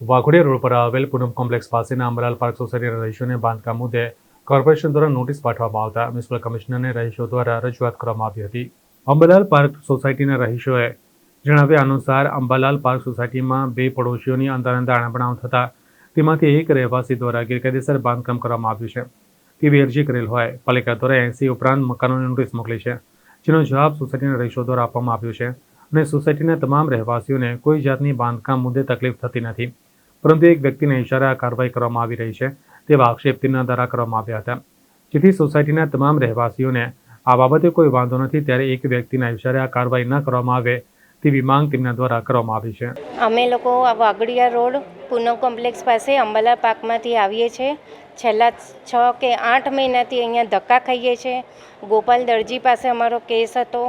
Waghodia road પર આવેલ પૂનમ complex પાસેના અમરાલ પાર્ક સોસાયટીના રહીશોને બાંધકામ મુદ્દે કોર્પોરેશન દ્વારા નોટિસ પાઠવવામાં આવતા મ્યુનિસિપલ કમિશનરને રહીશો દ્વારા રજૂઆત કરવામાં આવી હતી. અંબાલાલ પાર્ક સોસાયટીના રહીશોએ જણાવ્યા અનુસાર અંબાલાલ પાર્ક સોસાયટીમાં બે પડોશીઓની અંદરના દાણા થતા તેમાંથી એક રહેવાસી દ્વારા ગેરકાયદેસર બાંધકામ કરવામાં આવ્યું છે. તેવી અરજી કરેલ હોય, પાલિકા દ્વારા એસી ઉપરાંત મકાનોની નોટિસ મોકલી છે, જેનો જવાબ સોસાયટીના રહીશો દ્વારા આપવામાં આવ્યો છે અને સોસાયટીના તમામ રહેવાસીઓને કોઈ જાતની બાંધકામ મુદ્દે તકલીફ થતી નથી. પરંતુ એક વ્યક્તિને ઇશારે આ કાર્યવાહી કરવામાં આવી રહી છે. તેવા આક્ષેપ તેમના દ્વારા કરવામાં આવ્યા હતા. જેથી સોસાયટીના તમામ રહેવાસીઓને આ બાબતે કોઈ વાંધો નથી, ત્યારે એક વ્યક્તિના ઇશારે આ કાર્યવાહી ન કરવામાં આવે તેવી માંગ તેમના દ્વારા કરવામાં આવી છે. અમે લોકો વાગડિયા રોડ પૂનમ કોમ્પ્લેક્સ પાસે અંબાલા પાર્કમાંથી આવીએ છીએ. છેલ્લા છ કે આઠ મહિનાથી અહીંયા ધક્કા ખાઈએ છીએ. ગોપાલ દરજી પાસે અમારો કેસ હતો.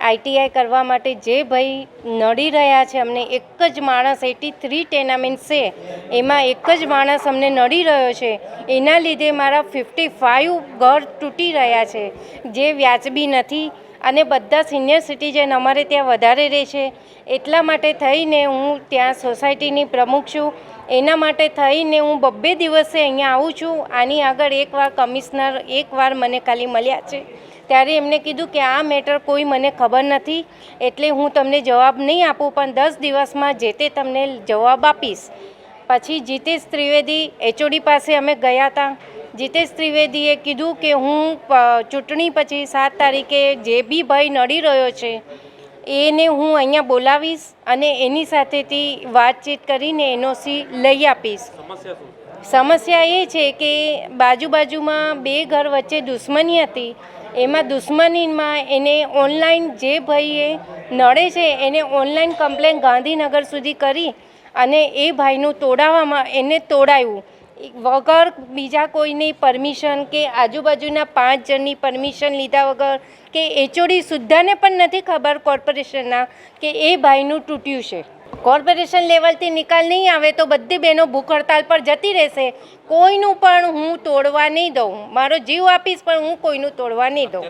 આઈટીઆઈ કરવા માટે જે ભાઈ નડી રહ્યા છે, અમને એક જ માણસ, એટી થ્રી ટેનામેન્ટ છે, એમાં એક જ માણસ અમને નડી રહ્યો છે. એના લીધે મારા ફિફ્ટી ફાઇવ ઘર તૂટી રહ્યા છે, જે વ્યાજબી નથી. અને બધા સિનિયર સિટીઝન અમારે ત્યાં વધારે રહે છે. એટલા માટે થઈને હું ત્યાં સોસાયટીની પ્રમુખ છું. એના માટે થઈને હું બબ્બે દિવસે અહીંયા આવું છું. આની આગળ એકવાર કમિશનર એકવાર મને ખાલી મળ્યા છે. ત્યારે એમને કીધું કે આ મેટર કોઈ મને ખબર નથી, એટલે હું તમને જવાબ નહીં આપું, પણ દસ દિવસમાં જે તે તમને જવાબ આપીશ. પછી જીતેશ ત્રિવેદી, એચઓડી પાસે અમે ગયા હતા. જીતેશ ત્રિવેદીએ કીધું કે હું ચૂંટણી પછી સાત તારીખે જે બી ભાઈ નડી રહ્યો છે એને હું અહીંયા બોલાવીશ અને એની સાથેથી વાતચીત કરીને એનઓસી લઈ આપીશ. સમસ્યા એ છે કે બાજુ બાજુમાં બે ઘર વચ્ચે દુશ્મની હતી. એમાં દુશ્મનીમાં એને ઓનલાઈન જે ભાઈએ નડે છે એને ઓનલાઈન કમ્પ્લેન ગાંધીનગર સુધી કરી અને એ ભાઈનું તોડાવવામાં એને તોડાવ્યું વગર બીજા કોઈની પરમિશન કે આજુબાજુના પાંચ જણની પરમિશન લીધા વગર કે એચઓડી સુદ્ધાને પણ નથી ખબર કોર્પોરેશનના કે એ ભાઈનું તૂટ્યું છે. કોર્પોરેશન લેવલથી નિકાલ નહીં આવે તો બધી બહેનો ભૂખ હડતાલ પર જતી રહેશે. કોઈનું પણ હું તોડવા નહીં દઉં. મારો જીવ આપીશ પણ હું કોઈનું તોડવા નહીં દઉં.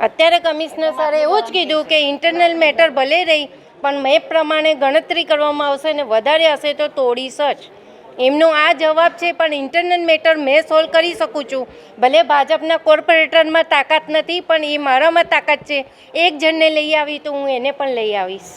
અત્યારે કમિશનર સરે એવું જ કીધું કે ઇન્ટરનલ મેટર ભલે રહી પણ મેપ પ્રમાણે ગણતરી કરવામાં આવશે ને વધારે હશે તો તોડીશ જ. એમનો આ જવાબ છે, પણ ઇન્ટરનલ મેટર મેં સોલ્વ કરી શકું છું. ભલે ભાજપના કોર્પોરેટરમાં તાકાત નથી, પણ એ મારામાં તાકાત છે. એક જણને લઈ આવી તો હું એને પણ લઈ આવીશ.